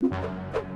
you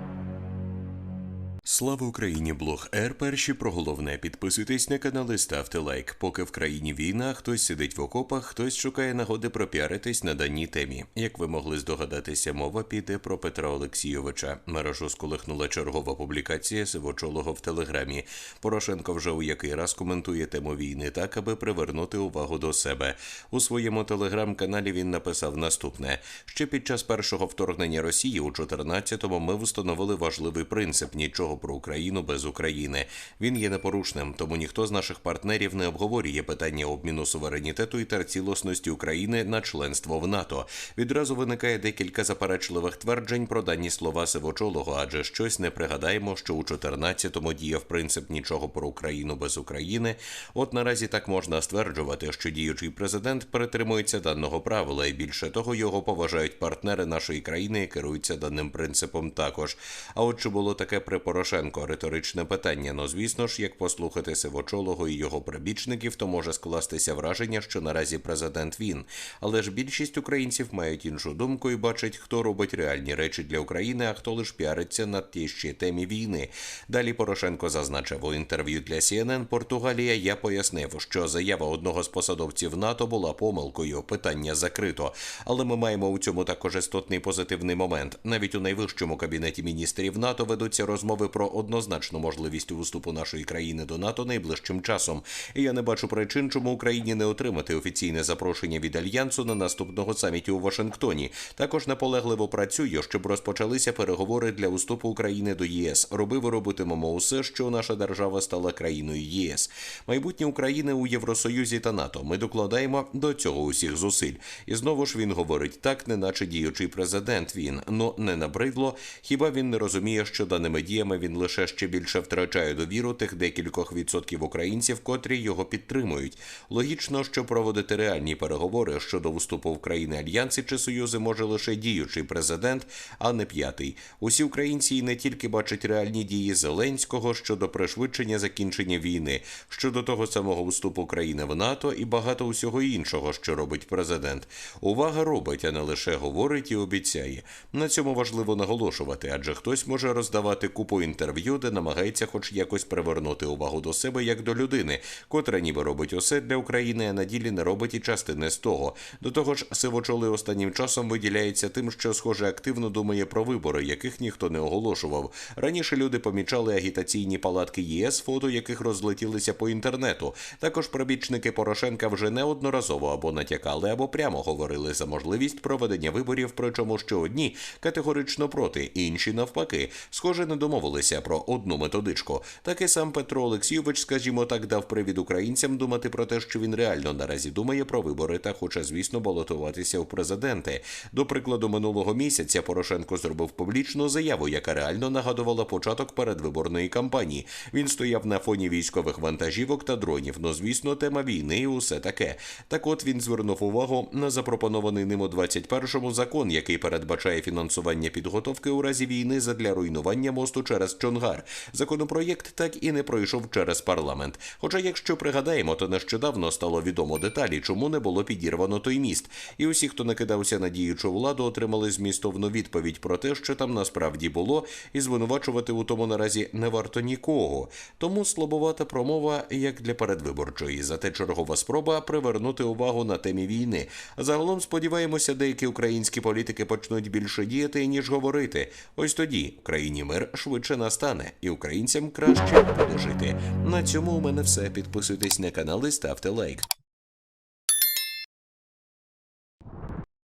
Слава Україні! Блог Р. Перші про головне. Підписуйтесь на канал і ставте лайк. Поки в країні війна, хтось сидить в окопах, хтось шукає нагоди пропіаритись на даній темі. Як ви могли здогадатися, мова піде про Петра Олексійовича. Мережу сколихнула чергова публікація Сивочолого в телеграмі. Порошенко вже у який раз коментує тему війни так, аби привернути увагу до себе. У своєму телеграм-каналі він написав наступне: ще під час першого вторгнення Росії у 14-му ми встановили важливий принцип нічого про Україну без України. Він є непорушним, тому ніхто з наших партнерів не обговорює питання обміну суверенітету і та цілісності України на членство в НАТО. Відразу виникає декілька заперечливих тверджень про дані слова Сивочолого, адже щось не пригадаємо, що у 14-му діяв принцип нічого про Україну без України. От наразі так можна стверджувати, що діючий президент перетримується даного правила, і більше того, його поважають партнери нашої країни і керуються даним принципом також. А от чи було таке при Порошенко риторичне питання? Ну звісно ж, як послухати Сивочолого і його прибічників, то може скластися враження, що наразі президент він. Але ж більшість українців мають іншу думку і бачать, хто робить реальні речі для України, а хто лише піариться на тій ще темі війни. Далі Порошенко зазначив у інтерв'ю для CNN Португалія. Я пояснив, що заява одного з посадовців НАТО була помилкою. Питання закрито. Але ми маємо у цьому також істотний позитивний момент. Навіть у найвищому кабінеті міністрів НАТО ведуться розмови про однозначну можливість вступу нашої країни до НАТО найближчим часом. І я не бачу причин, чому Україні не отримати офіційне запрошення від альянсу на наступного саміті у Вашингтоні. Також наполегливо працюю, щоб розпочалися переговори для вступу України до ЄС. Робив і робитимемо усе, що наша держава стала країною ЄС. Майбутнє України у Євросоюзі та НАТО. Ми докладаємо до цього усіх зусиль. І знову ж він говорить так, неначе діючий президент. Він ну не набридло. Хіба він не розуміє, що даними діями він лише ще більше втрачає довіру тих декількох відсотків українців, котрі його підтримують. Логічно, що проводити реальні переговори щодо вступу в країни альянси чи союзи може лише діючий президент, а не п'ятий. Усі українці і не тільки бачать реальні дії Зеленського щодо пришвидшення закінчення війни, щодо того самого вступу країни в НАТО і багато усього іншого, що робить президент. Увага робить, а не лише говорить і обіцяє. На цьому важливо наголошувати, адже хтось може роздавати купу інтерв'ю, де намагається хоч якось привернути увагу до себе як до людини, котра ніби робить усе для України, а на ділі не робить і частини з того. До того ж, сивочоли останнім часом виділяється тим, що схоже активно думає про вибори, яких ніхто не оголошував. Раніше люди помічали агітаційні палатки ЄС, фото яких розлетілися по інтернету. Також прибічники Порошенка вже неодноразово або натякали, або прямо говорили за можливість проведення виборів, причому що одні категорично проти, інші навпаки, схоже, не домовилися про одну методичку. Так і сам Петро Олексійович, скажімо так, дав привід українцям думати про те, що він реально наразі думає про вибори та хоче, звісно, балотуватися в президенти. До прикладу, минулого місяця Порошенко зробив публічну заяву, яка реально нагадувала початок передвиборної кампанії. Він стояв на фоні військових вантажівок та дронів. Ну, звісно, тема війни і усе таке. Так от він звернув увагу на запропонований ним у 21-му закон, який передбачає фінансування підготовки у разі війни задля руйнування мосту через Чонгар. Законопроєкт так і не пройшов через парламент. Хоча, якщо пригадаємо, то нещодавно стало відомо деталі, чому не було підірвано той міст. І усі, хто накидався на діючу владу, отримали змістовну відповідь про те, що там насправді було, і звинувачувати у тому наразі не варто нікого. Тому слабовата промова як для передвиборчої, зате чергова спроба привернути увагу на темі війни. Загалом сподіваємося, деякі українські політики почнуть більше діяти ніж говорити. Ось тоді в країні мир швидше настане, і українцям краще буде жити. На цьому у мене все. Підписуйтесь на канал і ставте лайк.